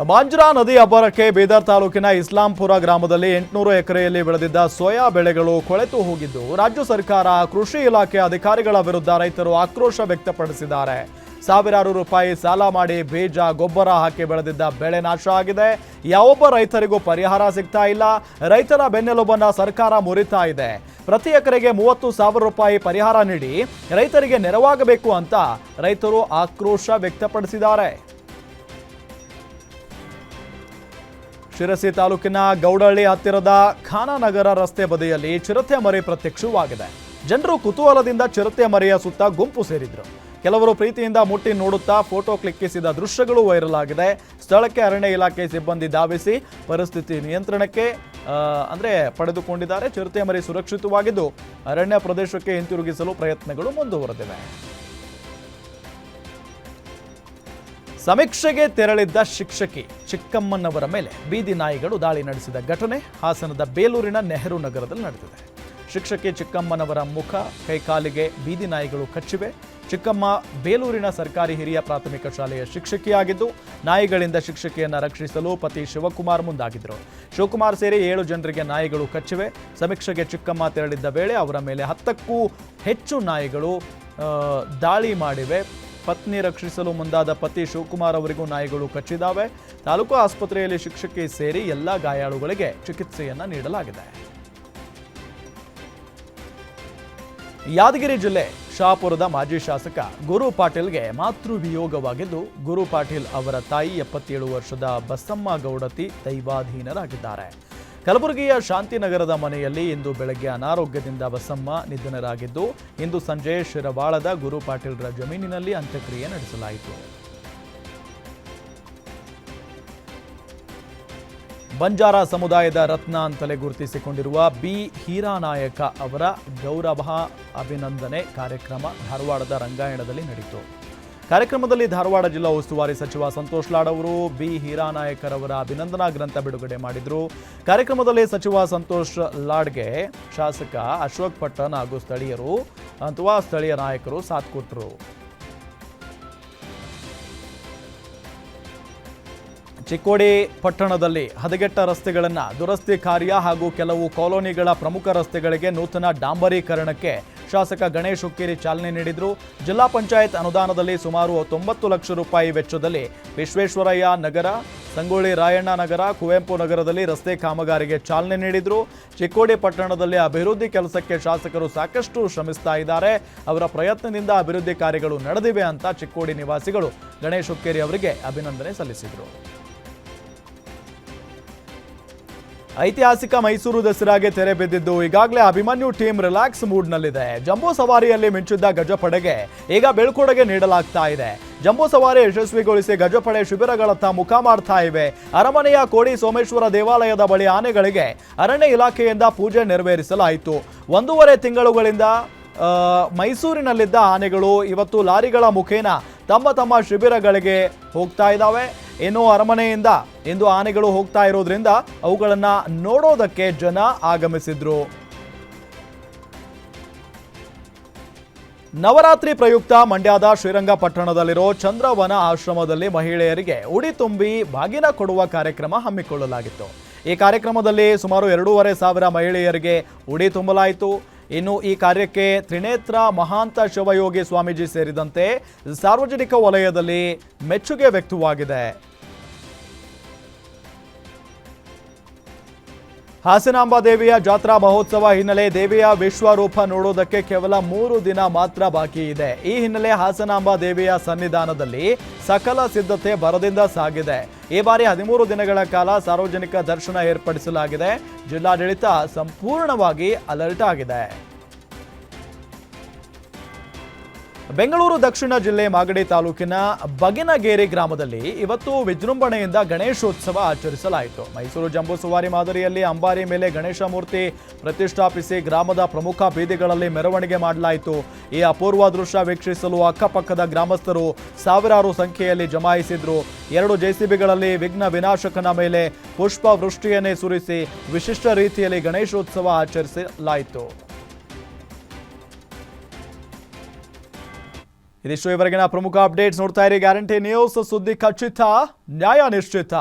ಮಾಂಜ್ರಾ ನದಿ ಅಬ್ಬರಕ್ಕೆ ಬೀದರ್ ತಾಲೂಕಿನ ಇಸ್ಲಾಂಪುರ ಗ್ರಾಮದಲ್ಲಿ ಎಂಟುನೂರು ಎಕರೆಯಲ್ಲಿ ಬೆಳೆದಿದ್ದ ಸೋಯಾ ಬೆಳೆಗಳು ಕೊಳೆತು ಹೋಗಿದ್ದು, ರಾಜ್ಯ ಸರ್ಕಾರ ಕೃಷಿ ಇಲಾಖೆ ಅಧಿಕಾರಿಗಳ ವಿರುದ್ಧ ರೈತರು ಆಕ್ರೋಶ ವ್ಯಕ್ತಪಡಿಸಿದ್ದಾರೆ. ಸಾವಿರಾರು ರೂಪಾಯಿ ಸಾಲ ಮಾಡಿ ಬೀಜ, ಗೊಬ್ಬರ ಹಾಕಿ ಬೆಳೆದಿದ್ದ ಬೆಳೆ ನಾಶ ಆಗಿದೆ. ಯಾವೊಬ್ಬ ರೈತರಿಗೂ ಪರಿಹಾರ ಸಿಗ್ತಾ ಇಲ್ಲ. ರೈತರ ಬೆನ್ನೆಲುಬನ್ನ ಸರ್ಕಾರ ಮುರಿತಾ ಇದೆ. ಪ್ರತಿ ಎಕರೆಗೆ ಮೂವತ್ತು ಸಾವಿರ ರೂಪಾಯಿ ಪರಿಹಾರ ನೀಡಿ ರೈತರಿಗೆ ನೆರವಾಗಬೇಕು ಅಂತ ರೈತರು ಆಕ್ರೋಶ ವ್ಯಕ್ತಪಡಿಸಿದ್ದಾರೆ. ಶಿರಸಿ ತಾಲೂಕಿನ ಗೌಡಹಳ್ಳಿ ಹತ್ತಿರದ ಖಾನಾನಗರ ರಸ್ತೆ ಬದಿಯಲ್ಲಿ ಚಿರತೆ ಮರಿ ಪ್ರತ್ಯಕ್ಷವಾಗಿದೆ. ಜನರು ಕುತೂಹಲದಿಂದ ಚಿರತೆ ಮರಿಯ ಸುತ್ತ ಗುಂಪು ಸೇರಿದ್ರು. ಕೆಲವರು ಪ್ರೀತಿಯಿಂದ ಮುಟ್ಟಿ ನೋಡುತ್ತಾ ಫೋಟೋ ಕ್ಲಿಕ್ಕಿಸಿದ ದೃಶ್ಯಗಳು ವೈರಲ್ ಆಗಿದೆ. ಸ್ಥಳಕ್ಕೆ ಅರಣ್ಯ ಇಲಾಖೆ ಸಿಬ್ಬಂದಿ ಧಾವಿಸಿ ಪರಿಸ್ಥಿತಿ ನಿಯಂತ್ರಣಕ್ಕೆ ಅಂದರೆ ಪಡೆದುಕೊಂಡಿದ್ದಾರೆ. ಚಿರತೆ ಮರಿ ಸುರಕ್ಷಿತವಾಗಿದ್ದು ಅರಣ್ಯ ಪ್ರದೇಶಕ್ಕೆ ಹಿಂತಿರುಗಿಸಲು ಪ್ರಯತ್ನಗಳು ಮುಂದುವರೆದಿವೆ. ಸಮೀಕ್ಷೆಗೆ ತೆರಳಿದ್ದ ಶಿಕ್ಷಕಿ. ಚಿಕ್ಕಮ್ಮನವರ ಮೇಲೆ ಬೀದಿ ನಾಯಿಗಳು ದಾಳಿ ನಡೆಸಿದ ಘಟನೆ ಹಾಸನದ ಬೇಲೂರಿನ ನೆಹರು ನಗರದಲ್ಲಿ ನಡೆದಿದೆ. ಶಿಕ್ಷಕಿ ಚಿಕ್ಕಮ್ಮನವರ ಮುಖ, ಕೈಕಾಲಿಗೆ ಬೀದಿ ನಾಯಿಗಳು ಕಚ್ಚಿವೆ. ಚಿಕ್ಕಮ್ಮ ಬೇಲೂರಿನ ಸರ್ಕಾರಿ ಹಿರಿಯ ಪ್ರಾಥಮಿಕ ಶಾಲೆಯ ಶಿಕ್ಷಕಿಯಾಗಿದ್ದು, ನಾಯಿಗಳಿಂದ ಶಿಕ್ಷಕಿಯನ್ನ ರಕ್ಷಿಸಲು ಪತಿ ಶಿವಕುಮಾರ್ ಮುಂದಾಗಿದ್ದರು. ಶಿವಕುಮಾರ್ ಸೇರಿ ಏಳು ಜನರಿಗೆ ನಾಯಿಗಳು ಕಚ್ಚಿವೆ. ಸಮೀಕ್ಷೆಗೆ ಚಿಕ್ಕಮ್ಮ ತೆರಳಿದ್ದ ವೇಳೆ ಅವರ ಮೇಲೆ ಹತ್ತಕ್ಕೂ ಹೆಚ್ಚು ನಾಯಿಗಳು ದಾಳಿ ಮಾಡಿವೆ. ಪತ್ನಿ ರಕ್ಷಿಸಲು ಮುಂದಾದ ಪತಿ ಶಿವಕುಮಾರ್ ಅವರಿಗೂ ನಾಯಿಗಳು ಕಚ್ಚಿದ್ದಾವೆ ತಾಲೂಕು ಆಸ್ಪತ್ರೆಯಲ್ಲಿ ಶಿಕ್ಷಕಿ ಸೇರಿ ಎಲ್ಲ ಗಾಯಾಳುಗಳಿಗೆ ಚಿಕಿತ್ಸೆಯನ್ನ ನೀಡಲಾಗಿದೆ. ಯಾದಗಿರಿ ಜಿಲ್ಲೆ ಶಾಪುರದ ಮಾಜಿ ಶಾಸಕ ಗುರು ಪಾಟೀಲ್ಗೆ ಮಾತೃವಿಯೋಗವಾಗಿದ್ದು, ಗುರು ಪಾಟೀಲ್ ಅವರ ತಾಯಿ ಎಪ್ಪತ್ತೇಳು ವರ್ಷದ ಬಸಮ್ಮ ಗೌಡತಿ ದೈವಾಧೀನರಾಗಿದ್ದಾರೆ. ಕಲಬುರಗಿಯ ಶಾಂತಿನಗರದ ಮನೆಯಲ್ಲಿ ಇಂದು ಬೆಳಗ್ಗೆ ಅನಾರೋಗ್ಯದಿಂದ ಬಸಮ್ಮ ನಿಧನರಾಗಿದ್ದು, ಇಂದು ಸಂಜೆ ಶಿರವಾಳದ ಗುರು ಪಾಟೀಲ್ರ ಜಮೀನಿನಲ್ಲಿ ಅಂತ್ಯಕ್ರಿಯೆ ನಡೆಸಲಾಯಿತು. ಬಂಜಾರ ಸಮುದಾಯದ ರತ್ನ ಅಂತಲೇ ಗುರುತಿಸಿಕೊಂಡಿರುವ ಬಿ. ಹೀರಾನಾಯಕ ಅವರ ಗೌರವ ಅಭಿನಂದನೆ ಕಾರ್ಯಕ್ರಮ ಧಾರವಾಡದ ರಂಗಾಯಣದಲ್ಲಿ ನಡೆಯಿತು ಕಾರ್ಯಕ್ರಮದಲ್ಲಿ ಧಾರವಾಡ ಜಿಲ್ಲಾ ಉಸ್ತುವಾರಿ ಸಚಿವ ಸಂತೋಷ್ ಲಾಡ್ ಅವರು, ಬಿ. ಹೀರಾನಾಯಕರವರ ಅಭಿನಂದನಾ ಗ್ರಂಥ ಬಿಡುಗಡೆ ಮಾಡಿದರು. ಕಾರ್ಯಕ್ರಮದಲ್ಲಿ ಸಚಿವ ಸಂತೋಷ್ ಲಾಡ್ಗೆ ಶಾಸಕ ಅಶೋಕ್ ಪಟ್ಟಣ್ ಹಾಗೂ ಸ್ಥಳೀಯರು, ಅಥವಾ ಸ್ಥಳೀಯ ನಾಯಕರು ಸಾಥ್ ಕೊಟ್ಟರು ಚಿಕ್ಕೋಡಿ ಪಟ್ಟಣದಲ್ಲಿ ಹದಗೆಟ್ಟ ರಸ್ತೆಗಳನ್ನು ದುರಸ್ತಿ ಕಾರ್ಯ ಹಾಗೂ ಕೆಲವು ಕಾಲೋನಿಗಳ ಪ್ರಮುಖ ರಸ್ತೆಗಳಿಗೆ ನೂತನ ಡಾಂಬರೀಕರಣಕ್ಕೆ ಶಾಸಕ ಗಣೇಶ್ ಹುಕ್ಕೇರಿ ಚಾಲನೆ ನೀಡಿದರು. ಜಿಲ್ಲಾ ಪಂಚಾಯತ್ ಅನುದಾನದಲ್ಲಿ ಸುಮಾರು ತೊಂಬತ್ತು ಲಕ್ಷ ರೂಪಾಯಿ ವೆಚ್ಚದಲ್ಲಿ ವಿಶ್ವೇಶ್ವರಯ್ಯ ನಗರ, ಸಂಗೊಳ್ಳಿ ರಾಯಣ್ಣ ನಗರ, ಕುವೆಂಪು ನಗರದಲ್ಲಿ ರಸ್ತೆ ಕಾಮಗಾರಿಗೆ ಚಾಲನೆ ನೀಡಿದ್ರು. ಚಿಕ್ಕೋಡಿ ಪಟ್ಟಣದಲ್ಲಿ ಅಭಿವೃದ್ಧಿ ಕೆಲಸಕ್ಕೆ ಶಾಸಕರು ಸಾಕಷ್ಟು ಶ್ರಮಿಸ್ತಾ ಇದ್ದಾರೆ. ಅವರ ಪ್ರಯತ್ನದಿಂದ ಅಭಿವೃದ್ಧಿ ಕಾರ್ಯಗಳು ನಡೆದಿವೆ ಅಂತ ಚಿಕ್ಕೋಡಿ ನಿವಾಸಿಗಳು ಗಣೇಶ್ ಹುಕ್ಕೇರಿ ಅವರಿಗೆ ಅಭಿನಂದನೆ ಸಲ್ಲಿಸಿದರು. ಐತಿಹಾಸಿಕ ಮೈಸೂರು ದಸರಾಗೆ ತೆರೆ ಬಿದ್ದಿದ್ದು ಈಗಾಗಲೇ ಅಭಿಮನ್ಯು ಟೀಮ್ ರಿಲ್ಯಾಕ್ಸ್ ಮೂಡ್ನಲ್ಲಿದೆ. ಜಂಬೂ ಸವಾರಿಯಲ್ಲಿ ಮಿಂಚಿದ್ದ ಗಜಪಡೆಗೆ ಈಗ ಬೆಳ್ಕೊಡುಗೆ ನೀಡಲಾಗ್ತಾ ಇದೆ. ಜಂಬೂ ಸವಾರಿ ಯಶಸ್ವಿಗೊಳಿಸಿ ಗಜಪಡೆ ಶಿಬಿರಗಳತ್ತ ಮುಖ ಮಾಡ್ತಾ ಇವೆ. ಅರಮನೆಯ ಕೋಡಿ ಸೋಮೇಶ್ವರ ದೇವಾಲಯದ ಬಳಿ ಆನೆಗಳಿಗೆ ಅರಣ್ಯ ಇಲಾಖೆಯಿಂದ ಪೂಜೆ ನೆರವೇರಿಸಲಾಯಿತು. ಒಂದೂವರೆ ತಿಂಗಳುಗಳಿಂದ ಮೈಸೂರಿನಲ್ಲಿದ್ದ ಆನೆಗಳು ಇವತ್ತು ಲಾರಿಗಳ ಮುಖೇನ ತಮ್ಮ ತಮ್ಮ ಶಿಬಿರಗಳಿಗೆ ಹೋಗ್ತಾ ಇದ್ದಾವೆ. ಇನ್ನು ಅರಮನೆಯಿಂದ ಇಂದು ಆನೆಗಳು ಹೋಗ್ತಾ ಇರೋದ್ರಿಂದ ಅವುಗಳನ್ನು ನೋಡೋದಕ್ಕೆ ಜನ ಆಗಮಿಸಿದ್ರು. ನವರಾತ್ರಿ ಪ್ರಯುಕ್ತ ಮಂಡ್ಯದ ಶ್ರೀರಂಗಪಟ್ಟಣದಲ್ಲಿರೋ ಚಂದ್ರವನ ಆಶ್ರಮದಲ್ಲಿ ಮಹಿಳೆಯರಿಗೆ ಉಡಿ ತುಂಬಿ ಬಾಗಿನ ಕೊಡುವ ಕಾರ್ಯಕ್ರಮ ಹಮ್ಮಿಕೊಳ್ಳಲಾಗಿತ್ತು. ಈ ಕಾರ್ಯಕ್ರಮದಲ್ಲಿ ಸುಮಾರು ಎರಡೂವರೆ ಸಾವಿರ ಮಹಿಳೆಯರಿಗೆ ಉಡಿ ತುಂಬಲಾಯಿತು. ಇನ್ನು ಈ ಕಾರ್ಯಕ್ಕೆ ತ್ರಿನೇತ್ರ ಮಹಾಂತ ಶಿವಯೋಗಿ ಸ್ವಾಮೀಜಿ ಸೇರಿದಂತೆ ಸಾರ್ವಜನಿಕ ವಲಯದಲ್ಲಿ ಮೆಚ್ಚುಗೆ ವ್ಯಕ್ತವಾಗಿದೆ. ಹಾಸನಾಂಬ ದೇವಿಯ ಜಾತ್ರಾ ಮಹೋತ್ಸವ ಹಿನ್ನೆಲೆ ದೇವಿಯ ವಿಶ್ವರೂಪ ನೋಡೋದಕ್ಕೆ ಕೇವಲ ಮೂರು ದಿನ ಮಾತ್ರ ಬಾಕಿ ಇದೆ. ಈ ಹಿನ್ನೆಲೆ ಹಾಸನಾಂಬ ದೇವಿಯ ಸನ್ನಿಧಾನದಲ್ಲಿ ಸಕಲ ಸಿದ್ಧತೆ ಭರದಿಂದ ಸಾಗಿದೆ. ಈ ಬಾರಿ ಹದಿಮೂರು ದಿನಗಳ ಕಾಲ ಸಾರ್ವಜನಿಕ ದರ್ಶನ ಏರ್ಪಡಿಸಲಾಗಿದೆ. ಜಿಲ್ಲಾಡಳಿತ ಸಂಪೂರ್ಣವಾಗಿ ಅಲರ್ಟ್ ಆಗಿದೆ. ಬೆಂಗಳೂರು ದಕ್ಷಿಣ ಜಿಲ್ಲೆ ಮಾಗಡಿ ತಾಲೂಕಿನ ಬಗಿನಗೇರಿ ಗ್ರಾಮದಲ್ಲಿ ಇವತ್ತು ವಿಜೃಂಭಣೆಯಿಂದ ಗಣೇಶೋತ್ಸವ ಆಚರಿಸಲಾಯಿತು. ಮೈಸೂರು ಜಂಬೂ ಸವಾರಿ ಮಾದರಿಯಲ್ಲಿ ಅಂಬಾರಿ ಮೇಲೆ ಗಣೇಶ ಮೂರ್ತಿ ಪ್ರತಿಷ್ಠಾಪಿಸಿ ಗ್ರಾಮದ ಪ್ರಮುಖ ಬೀದಿಗಳಲ್ಲಿ ಮೆರವಣಿಗೆ ಮಾಡಲಾಯಿತು. ಈ ಅಪೂರ್ವ ದೃಶ್ಯ ವೀಕ್ಷಿಸಲು ಅಕ್ಕಪಕ್ಕದ ಗ್ರಾಮಸ್ಥರು ಸಾವಿರಾರು ಸಂಖ್ಯೆಯಲ್ಲಿ ಜಮಾಯಿಸಿದ್ರು. ಎರಡು ಜೆಸಿಬಿಗಳಲ್ಲಿ ವಿಘ್ನ ವಿನಾಶಕನ ಮೇಲೆ ಪುಷ್ಪವೃಷ್ಟಿಯನ್ನೇ ಸುರಿಸಿ ವಿಶಿಷ್ಟ ರೀತಿಯಲ್ಲಿ ಗಣೇಶೋತ್ಸವ ಆಚರಿಸಲಾಯಿತು. ಇದಿಷ್ಟು ಇವರೆಗಿನ ಪ್ರಮುಖ ಅಪ್ಡೇಟ್ಸ್ ನೋಡ್ತಾ ಇರಿ. ಗ್ಯಾರಂಟಿ ನ್ಯೂಸ್ ಸುದ್ದಿ ಖಚಿತ ನ್ಯಾಯ ನಿಶ್ಚಿತ.